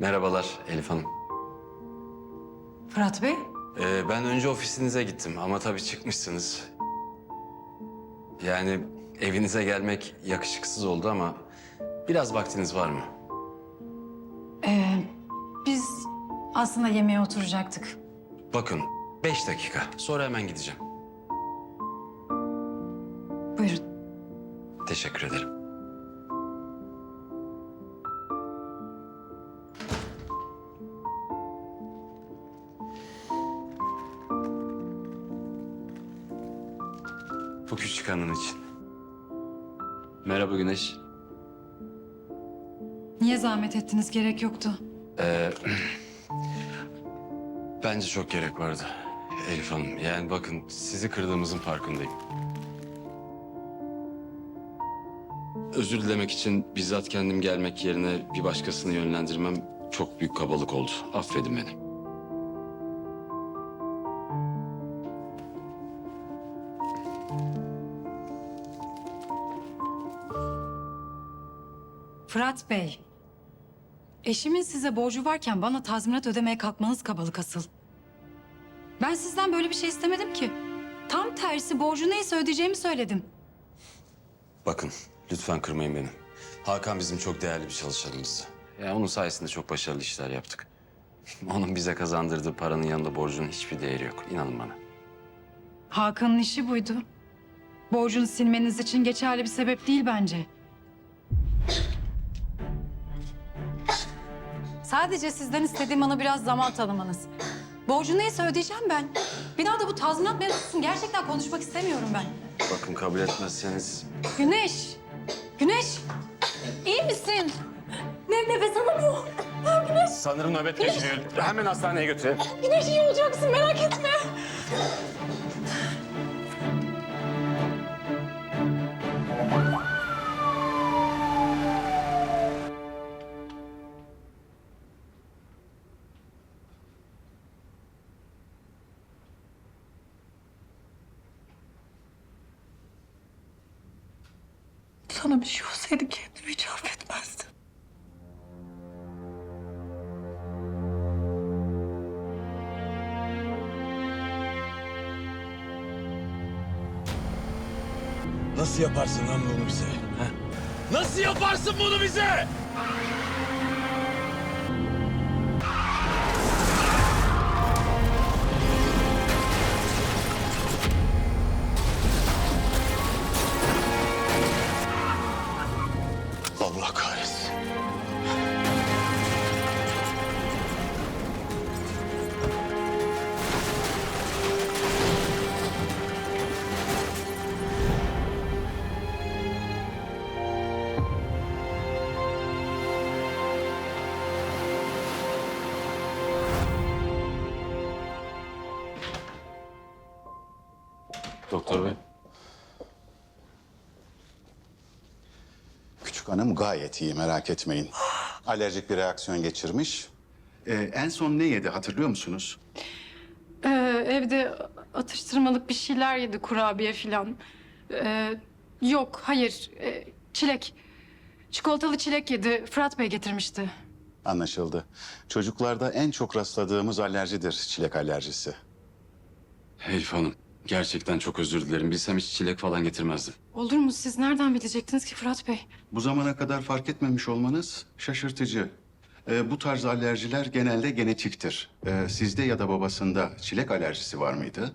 Merhabalar Elif Hanım. Fırat Bey, Ee, ben önce ofisinize gittim ama tabii çıkmışsınız. Yani evinize gelmek yakışıksız oldu ama biraz vaktiniz var mı? ee, biz aslında yemeğe oturacaktık. Bakın beş dakika sonra hemen gideceğim. Buyurun. Teşekkür ederim. Bu küçük hanın için. Merhaba Güneş. Niye zahmet ettiniz? Gerek yoktu. Ee, bence çok gerek vardı Elif Hanım. Yani bakın sizi kırdığımızın farkındayım. Özür dilemek için bizzat kendim gelmek yerine bir başkasını yönlendirmem çok büyük kabalık oldu. Affedin beni. Fırat Bey, eşimin size borcu varken bana tazminat ödemeye kalkmanız kabalık asıl. Ben sizden böyle bir şey istemedim ki. Tam tersi borcu neyse ödeyeceğimi söyledim. Bakın lütfen kırmayın beni. Hakan bizim çok değerli bir çalışanımızdı. Yani onun sayesinde çok başarılı işler yaptık. Onun bize kazandırdığı paranın yanında borcunun hiçbir değeri yok. İnanın bana. Hakan'ın işi buydu. Borcunu silmeniz için geçerli bir sebep değil bence. Sadece sizden istediğim bana biraz zaman tanımanız. Borcu neyse ödeyeceğim ben. Bir daha da bu tazminat mevzusunu gerçekten konuşmak istemiyorum ben. Bakın kabul etmezseniz Güneş! Güneş! İyi misin? Ne nefes alamıyor. Sanırım nöbet geçiriyor. Hemen hastaneye götürelim. Güneş iyi olacaksın merak etme. Sana bir şey olsaydı kendimi hiç affetmezdim. Nasıl yaparsın lan bunu bize? ha? Nasıl yaparsın bunu bize? Doktor bey. Küçük hanım gayet iyi merak etmeyin. Alerjik bir reaksiyon geçirmiş. Ee, en son ne yedi hatırlıyor musunuz? Ee, evde atıştırmalık bir şeyler yedi kurabiye filan. Ee, yok hayır Ee, çilek. Çikolatalı çilek yedi. Fırat Bey getirmişti. Anlaşıldı. Çocuklarda en çok rastladığımız alerjidir çilek alerjisi. Elif Hanım gerçekten çok özür dilerim. Bilsem hiç çilek falan getirmezdim. Olur mu? Siz nereden bilecektiniz ki Fırat Bey? Bu zamana kadar fark etmemiş olmanız şaşırtıcı. Ee, bu tarz alerjiler genelde genetiktir. Ee, sizde ya da babasında çilek alerjisi var mıydı?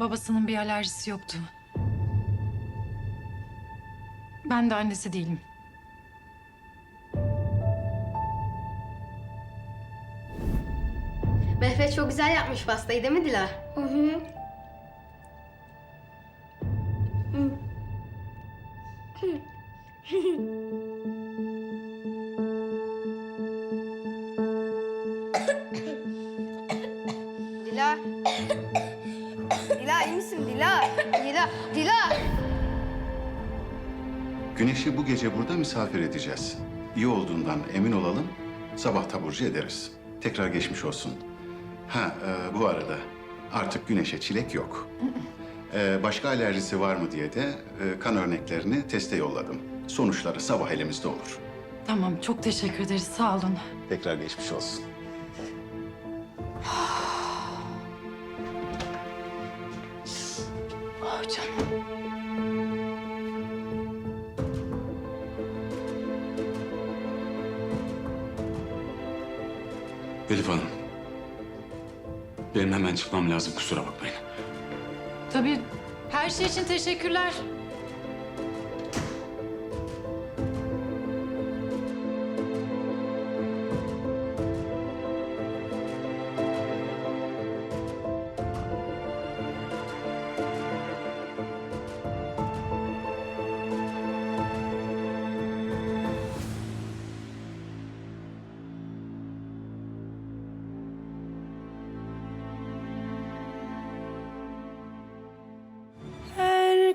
Babasının bir alerjisi yoktu. Ben de annesi değilim. Çok güzel yapmış pastayı değil mi Dila? Hı hı. Dila. Dila iyi misin Dila? Dila, Dila. Güneş'i bu gece burada misafir edeceğiz. İyi olduğundan emin olalım, sabah taburcu ederiz. Tekrar geçmiş olsun. Ha, e, bu arada artık Güneş'e çilek yok. Ee, başka alerjisi var mı diye de e, kan örneklerini teste yolladım. Sonuçları sabah elimizde olur. Tamam çok teşekkür ederiz sağ olun. Tekrar geçmiş olsun. Ah canım. Elif Hanım. Benim hemen çıkmam lazım kusura bakmayın. Tabii her şey için teşekkürler.